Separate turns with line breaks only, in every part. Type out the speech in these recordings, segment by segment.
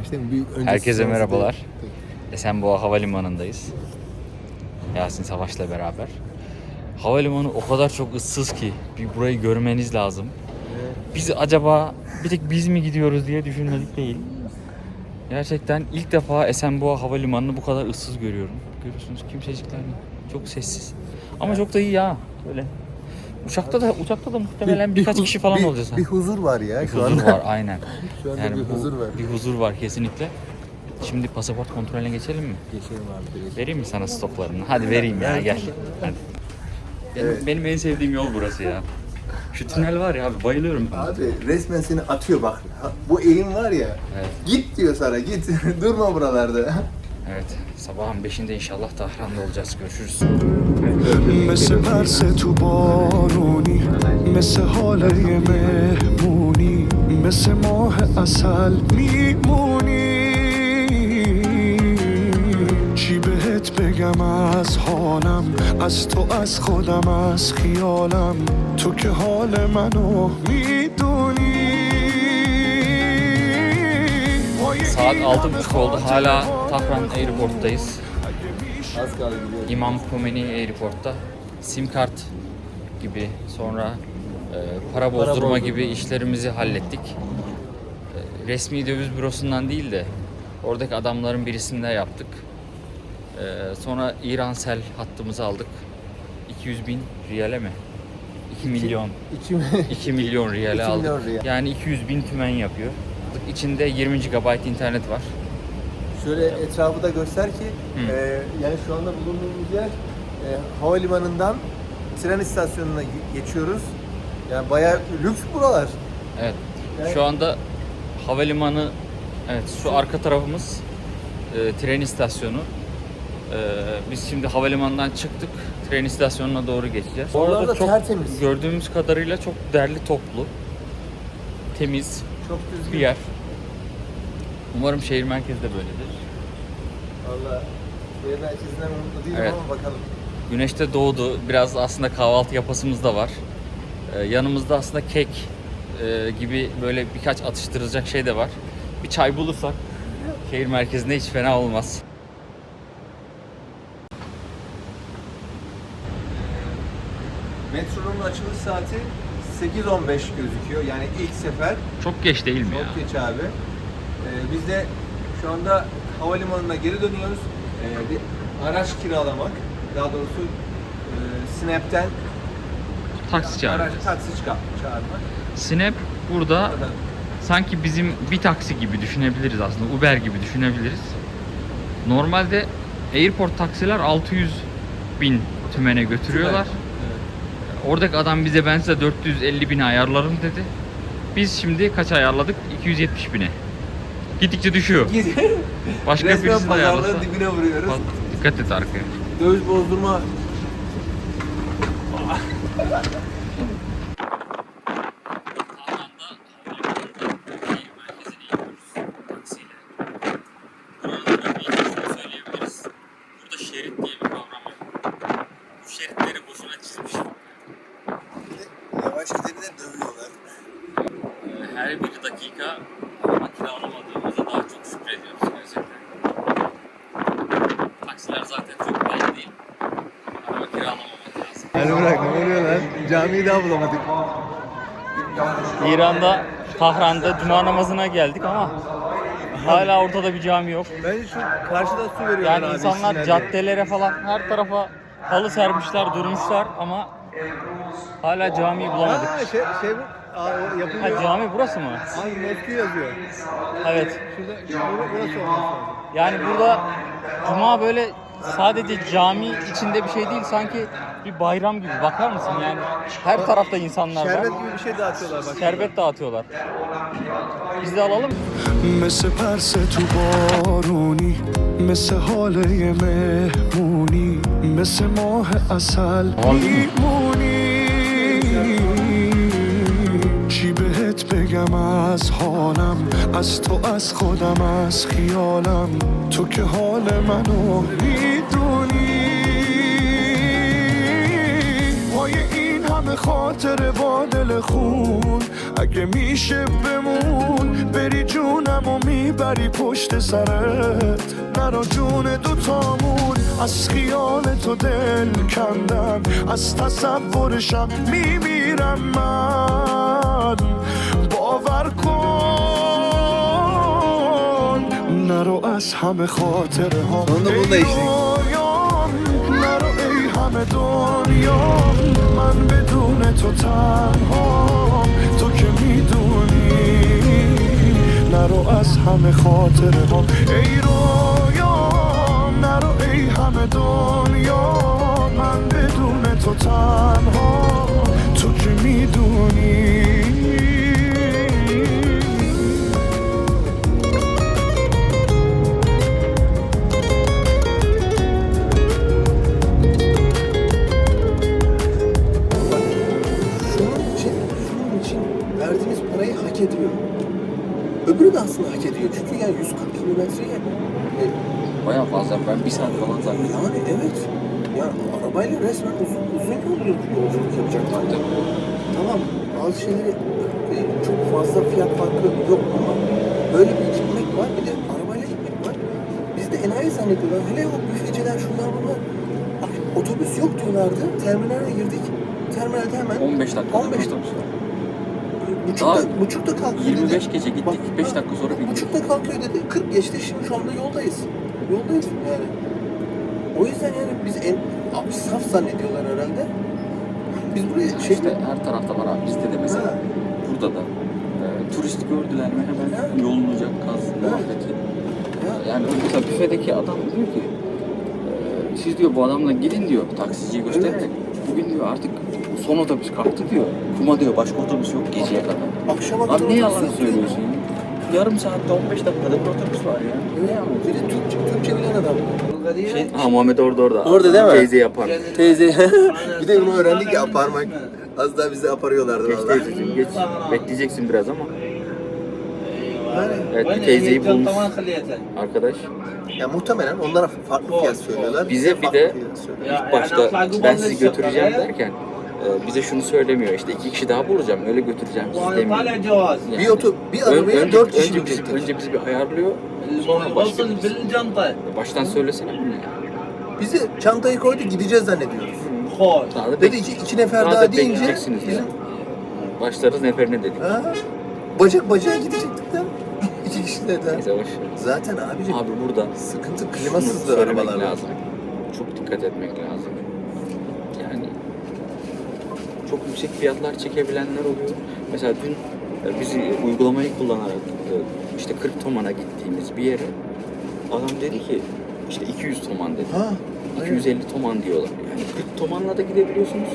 Başlayayım. Bir öncesi
Herkese merhabalar.
değil.
Esenboğa Havalimanı'ndayız. Yasin Savaş'la beraber. Havalimanı o kadar çok ıssız ki bir burayı görmeniz lazım. Biz acaba bir tek biz mi gidiyoruz diye düşünmedik değil. Gerçekten ilk defa Esenboğa Havalimanı'nı bu kadar ıssız görüyorum. Görüyorsunuz kimsecikler mi? Çok sessiz. Ama çok da iyi ya. Böyle. Uçakta da uçakta da muhtemelen birkaç kişi falan
bir,
olacağız.
Bir huzur var ya
Bir
şu
huzur
anda.
var aynen.
Şu anda
Yani
bir
bu-
huzur var.
Bir huzur var kesinlikle. Şimdi pasaport kontrolüne geçelim mi?
Geçelim abi. direkt.
Vereyim mi sana stoklarını? Hadi vereyim ya gel. Hadi. Benim,
Evet.
benim en sevdiğim yol burası ya. Şu tünel var ya abi bayılıyorum ben.
Abi resmen seni atıyor bak. Bu eğim var ya.
Evet.
Git diyor sana git. Durma buralarda.
Evet. Sabahın 5'inde inşallah Tahran'da olacağız. Görüşürüz.
مثل مهمونی اصل میمونی چی بهت بگم از حالم از تو از خودم از خیالم تو که حال منو می‌دونی
Saat 6.30 oldu. Hala Tahran Airport'tayız.
Az kaldı gidiyor.
İmam Khomeini Airport'ta sim kart gibi sonra e, para bozdurma
bozdurma.
gibi işlerimizi hallettik. E, resmi döviz bürosundan değil de oradaki adamların birisinde yaptık. E, sonra İransel hattımızı aldık. 200 bin riyale mi? 2 milyon.
İçim
2 milyon riyale
2
aldık.
milyon riyal.
Yani 200 bin tümen yapıyor. İçinde 20 GB internet var.
Şöyle etrafı da göster ki
Hı.
e, yani şu anda bulunduğumuz yer e, havalimanından tren istasyonuna ge- geçiyoruz. Yani bayağı lüks buralar.
Evet.
Yani-
Şu anda havalimanı evet şu arka tarafımız e, tren istasyonu. E, biz şimdi havalimanından çıktık. Tren istasyonuna doğru geçeceğiz.
Oralar
Orada
da
çok
tertemiz.
gördüğümüz kadarıyla çok derli toplu. Temiz
Çok düzgün.
bir yer. Umarım şehir merkezi de böyledir.
Valla şehir merkezinden mutlu değilim
Evet.
ama bakalım.
Güneş de doğdu. Biraz aslında kahvaltı yapasımız da var. Ee, yanımızda aslında kek e, gibi böyle birkaç atıştırılacak şey de var. Bir çay bulursak şehir merkezinde hiç fena olmaz.
Metronun açılış saati 8.15 gözüküyor. Yani ilk sefer.
Çok geç değil mi ya?
Çok geç abi. Ee, biz de şu anda havalimanına geri dönüyoruz. Ee, bir araç kiralamak. Daha doğrusu e, Snap'ten
Taksi
araç
çağıracağız.
taksi çıkar- çağırmak.
Snap burada
Orada
sanki bizim bir taksi gibi düşünebiliriz aslında. Uber gibi düşünebiliriz. Normalde airport taksiler 600 bin tümene götürüyorlar.
Evet.
Oradaki adam bize ben size 450 bine ayarlarım dedi. Biz şimdi kaç ayarladık? 270 bine. Gittikçe düşüyor. Başka
Resmen
birisi de ayarlasa.
pazarlığın dibine vuruyoruz.
Bak, dikkat et arkaya.
Döviz bozdurma
Burada şerit diye bir kavram yok. Bu şeritleri boşuna çizmiş.
yavaş gideni de dövüyorlar.
Her bir dakika araba kiralamadığımıza daha çok şükrediyoruz gerçekten. Taksiler zaten çok pahalı değil. Araba kiralamamak lazım.
Hadi bırak ne oluyor lan? Camiyi daha bulamadık.
İran'da, Tahran'da cuma namazına geldik ama hala ortada bir cami yok.
Bence şu karşıda su veriyorlar
Yani
abi,
insanlar caddelere falan her tarafa halı sermişler, durmuşlar ama hala camiyi bulamadık.
Ha şey, şey bu Aa, o yapılıyor.
Ha cami burası mı?
Abi Moskü yazıyor.
Evet.
Şurada, şurada burası olması lazım.
Yani burada cuma böyle sadece cami içinde bir şey değil sanki bir bayram gibi. Bakar mısın yani her tarafta insanlar var.
Şerbet gibi bir şey dağıtıyorlar bak.
Şerbet dağıtıyorlar. Biz de alalım.
مثل پرس تو بارونی مثل حاله مهمونی مثل ماه اصل میمونی چی بهت بگم از حالم از تو از خودم از خیالم تو که حال منو میدونی همه خاطر با دل خون. اگه میشه بمون بری جونم و می‌بری پشت سرت. نرا جون دوتامون از خیال تو دل کندم از تصورشم میمیرم من. باور کن. نرو از همه خاطر ها همه دنیا من بدون تو تنها. تو که می‌دونی نرو از همه خاطر ها ای رویام نرو ای همه دنیا. من بدون تو تنها. تو که می‌دونی.
Böyle bir gitmek var bir de arabayla gitmek var. Biz de enayi zannediyorlar. Hele o büfeciler şunlar bunlar. Bak, otobüs yok diyorlardı. Terminale girdik. Terminalde hemen
15 dakika.
15
otobüs var.
Buçukta,
Daha
buçukta kalkıyor
25
dedi.
gece gittik,
Bak,
beş
ha,
dakika sonra bindik.
Buçukta kalkıyor dedi. 40 geçti şimdi şu anda yoldayız. Yoldayız yani. O yüzden yani biz en abi saf zannediyorlar herhalde. Biz buraya şey
İşte her tarafta var abi. Bizde de mesela.
Ha.
Burada da. Turist gördüler mi hemen yolunacak kaz muhabbeti.
Ya,
Yani mesela büfedeki adam diyor ki e, siz diyor bu adamla gidin diyor taksiciyi göstererek. Bugün diyor artık son otobüs kalktı diyor. Kuma diyor başka otobüs yok geceye kadar.
akşama kadar
Abi ne
otobüs
yalan
yok
söylüyorsun ya? Yarım saatte 15 dakikada bir otobüs var ya. Ne yalan
Bir de Türkçe, Türkçe bilen adam.
Şey, ha Muhammed orada orada.
Orada değil mi?
Teyze yapar.
Teyze. bir de bunu öğrendik ya parmak. Az daha bizi aparıyorlardı
Geç
vallahi.
teyzeciğim geç. Bekleyeceksin biraz ama. Evet bir teyzeyi bulmuş arkadaş.
ya muhtemelen onlara farklı fiyat söylüyorlar.
Bize bir de ilk başta ben sizi götüreceğim derken e, bize şunu söylemiyor işte iki kişi daha bulacağım öyle götüreceğim sizi demiyor. Yani.
Bir oto, bir arabaya
önce,
dört kişi
önce, bizi, önce bizi bir ayarlıyor sonra başlıyor. Baştan söylesene bunu ya.
Bizi çantayı koydu gideceğiz zannediyoruz. Dedi iki, iki nefer
daha
daha,
da
deyince bizim.
Başlarız neferine dedik.
ha, bacak bacağa gidecektik kişi de.
Neyse boş ver.
Zaten abicim
Abi burada
sıkıntı klimasızdı
söylemek
arabalar.
lazım. Çok dikkat etmek lazım. Yani çok yüksek fiyatlar çekebilenler oluyor. Mesela dün e, biz uygulamayı kullanarak e, işte 40 tomana gittiğimiz bir yere adam dedi ki işte 200 toman dedi.
Ha, aynen.
250 toman diyorlar. Yani 40 tomanla da gidebiliyorsunuz.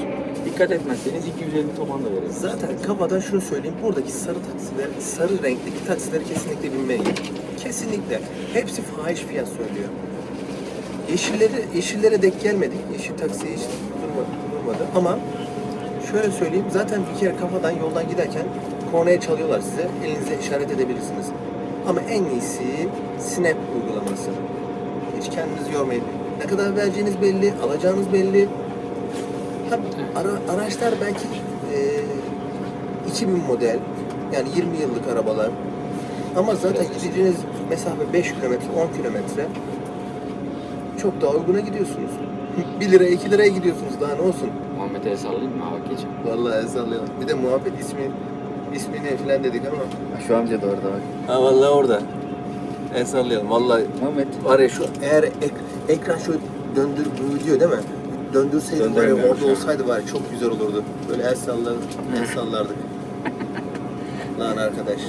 Dikkat etmezseniz 250 toman da verirsiniz.
Zaten kafadan şunu söyleyeyim. Buradaki sarı taksiler, sarı renkteki taksileri kesinlikle binmeyin. Kesinlikle. Hepsi fahiş fiyat söylüyor. Yeşilleri, yeşillere dek gelmedik. Yeşil taksiye hiç durmadı, durmadı. Ama şöyle söyleyeyim. Zaten bir kere kafadan yoldan giderken kornaya çalıyorlar size. Elinize işaret edebilirsiniz. Ama en iyisi Snap uygulaması. Hiç kendinizi yormayın. Ne kadar vereceğiniz belli, alacağınız belli. Ha, ara, araçlar belki e, 2000 model yani 20 yıllık arabalar ama zaten gideceğiniz mesafe 5 kilometre 10 kilometre çok daha uyguna gidiyorsunuz. 1 liraya 2 liraya gidiyorsunuz daha ne olsun.
Muhammed'e el sallayayım mı? Hava geçin.
Vallahi el sallayalım. Bir de muhabbet ismi ismini falan dedik ama.
Şu amca da orada bak.
Ha vallahi orada. El sallayalım vallahi.
Muhammed.
Var ya şu eğer ek, ekran şöyle döndür gidiyor değil mi? Döndürseydi var ya
Döndüremiyorum
orada olsaydı var çok güzel olurdu. Böyle el sallar, el sallardık. Lan arkadaş.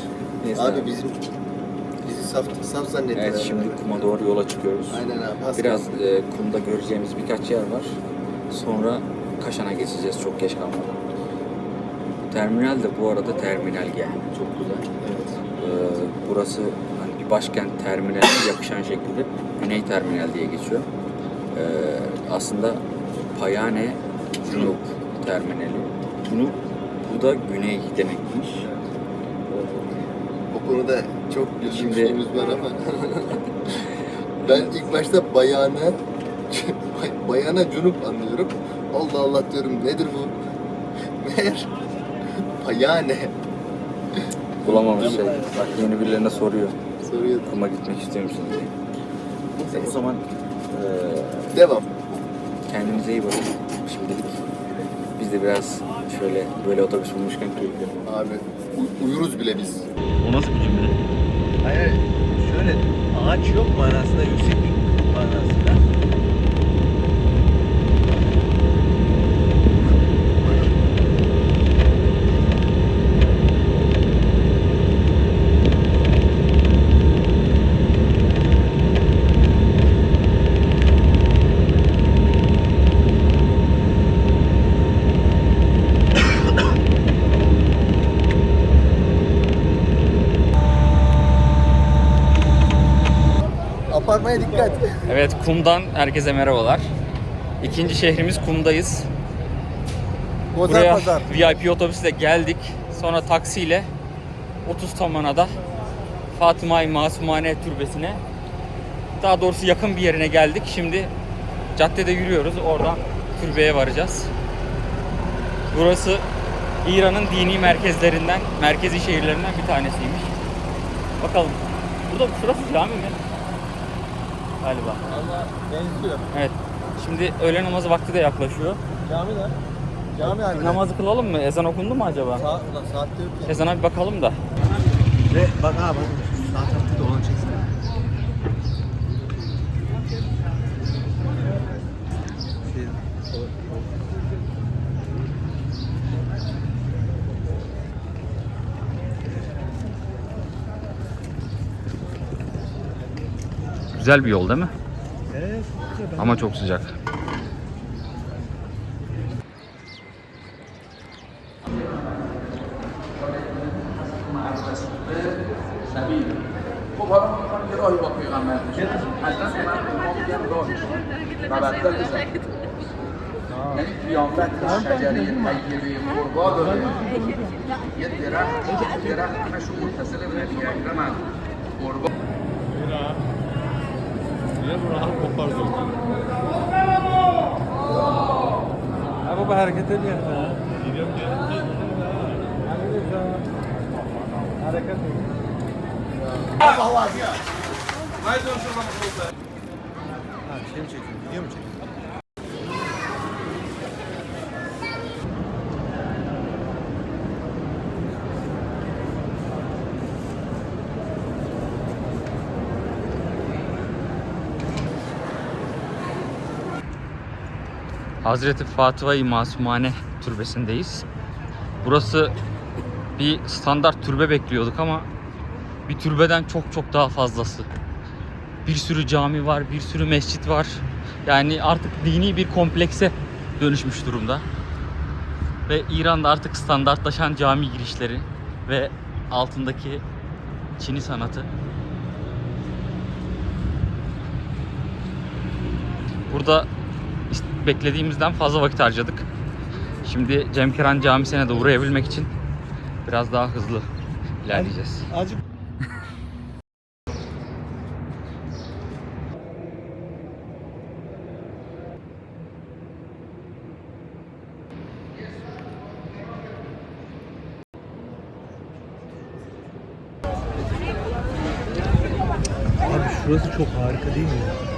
Neyse
abi,
abi.
bizim bizi saf saf zannettiler.
Evet şimdi kuma doğru yola çıkıyoruz.
Aynen abi. has-
Biraz e, kumda göreceğimiz birkaç yer var. Sonra Kaşan'a geçeceğiz çok geç kalmadan. Terminal de bu arada terminal yani. Çok güzel.
Evet.
Ee, burası hani bir başkent terminaline yakışan şekilde Güney Terminal diye geçiyor. Ee, aslında Payane Cunup Terminali. Cunup bu da güney demekmiş.
O konuda çok görüşümüz var ama. ben ilk başta bayana bayana cunup anlıyorum. Allah Allah diyorum nedir bu? Meğer bayağı ne?
Bulamamış şey. Bak yeni birilerine soruyor.
Soruyor.
Kuma gitmek istiyor musunuz diye. Neyse, o zaman eee,
Devam.
Kendinize iyi bakın. Şimdilik biz de biraz şöyle böyle otobüs bulmuşken keyifli.
Abi u- uyuruz bile biz.
O nasıl bir cümle?
Hayır, şöyle ağaç yok manasında yükseklik manasında.
Aparmaya dikkat.
Evet Kum'dan herkese merhabalar. İkinci şehrimiz Kum'dayız.
Bozar
Buraya
pazar.
VIP otobüsle geldik. Sonra taksiyle 30 Tamana'da Fatıma-i Masumane Türbesi'ne daha doğrusu yakın bir yerine geldik. Şimdi caddede yürüyoruz. Oradan türbeye varacağız. Burası İran'ın dini merkezlerinden, merkezi şehirlerinden bir tanesiymiş. Bakalım. Burada şurası cami mi? Galiba.
Allah benziyor.
Evet. Şimdi öğle namazı vakti de yaklaşıyor.
Cami ne? Cami abi.
Namazı kılalım mı? Ezan okundu mu acaba?
Saat, yok ya.
Ezana bir bakalım da.
Ve bak ha bak. şu Sağ tarafta da olan çeksene. Şey,
Güzel bir yol değil mi?
Evet.
Ama çok sıcak.
خب حالا ما میخوایم یه راهی با پیغمبر بشیم از دست من ما میگم راه و بدتر بزن یعنی قیامت شجره طیبه قربا داره یه درخت درخت همشون متصل به diye bu rahat kopar zaten.
Ha baba hareket ediyor. Ha. Gidiyorum gel. Hareket ediyor. Allah Allah. Haydi şuradan. Ha, şey mi çekiyor? Video mu çekiyor?
Hazreti Fatıma-i Masumane Türbesi'ndeyiz. Burası bir standart türbe bekliyorduk ama bir türbeden çok çok daha fazlası. Bir sürü cami var, bir sürü mescit var. Yani artık dini bir komplekse dönüşmüş durumda. Ve İran'da artık standartlaşan cami girişleri ve altındaki Çini sanatı. Burada beklediğimizden fazla vakit harcadık. Şimdi Cemkeran Camisi'ne de uğrayabilmek için biraz daha hızlı ilerleyeceğiz.
Azıcık Abi şurası çok harika değil mi?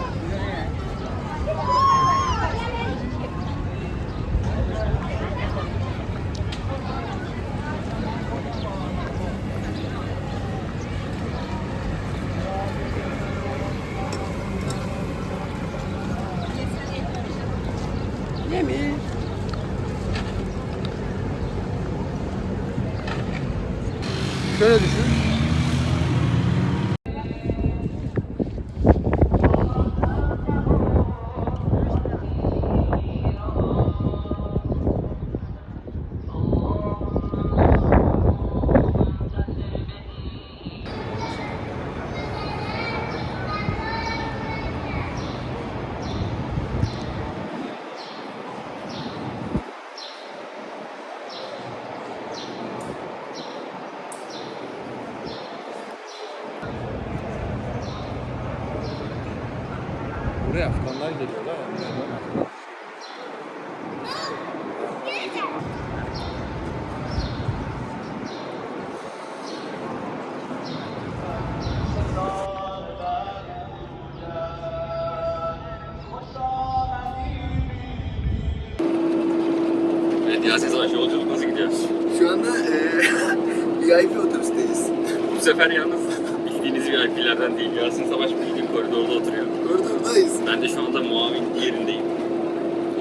Şöyle düşün.
Yasin Savaş yolculuk nasıl gidiyor?
Şu anda eee VIP otobüsteyiz.
Bu sefer yalnız bildiğiniz VIP'lerden değil. Yasin Savaş bildiğin koridorda oturuyor.
Koridordayız.
Ben de şu anda muavin yerindeyim.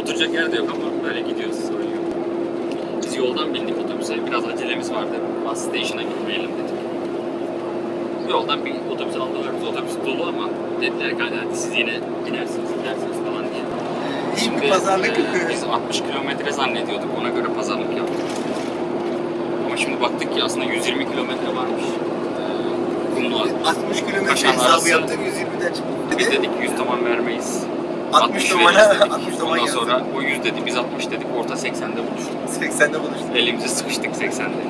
Oturacak yer de yok ama böyle gidiyoruz sorun yok. Biz yoldan bindik otobüse. Biraz acelemiz vardı. Bus station'a gitmeyelim dedik. Yoldan bir otobüs aldılar. Biz otobüs dolu ama dediler ki hadi siz yine binersiniz gidersiniz
bir pazarlık.
e, biz 60 kilometre zannediyorduk. Ona göre pazarlık yaptık. Ama şimdi baktık ki aslında 120 kilometre varmış. E, Kumlu
60 kilometre
Kaşar
hesabı
arası.
yaptık 120'den çıktık.
biz dedik 100 tamam vermeyiz.
60
veririz
numara,
dedik.
60 numara
Ondan
yazdı.
sonra o 100 dedi, biz 60 dedik. Orta 80'de buluştuk.
80'de buluştuk.
Elimizi sıkıştık 80'de.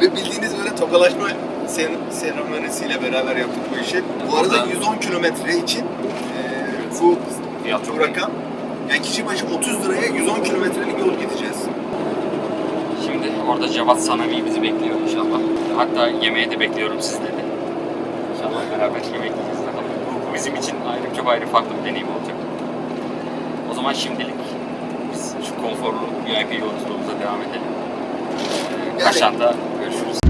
Ve bildiğiniz böyle tokalaşma sen seremonisiyle beraber yaptık bu işi. Bu arada
Orada-
110 kilometre için e, bu
Fiyat çok
bu rakam yani kişi başı 30 liraya 110 kilometrelik yol gideceğiz.
Şimdi orada Cevat Sanavi bizi bekliyor inşallah. Hatta yemeğe de bekliyorum siz dedi. İnşallah beraber yemek yiyeceğiz bakalım. Bu, bizim için ayrı çok ayrı farklı bir deneyim olacak. O zaman şimdilik biz şu konforlu VIP yolculuğumuza devam edelim. Kaşan'da görüşürüz.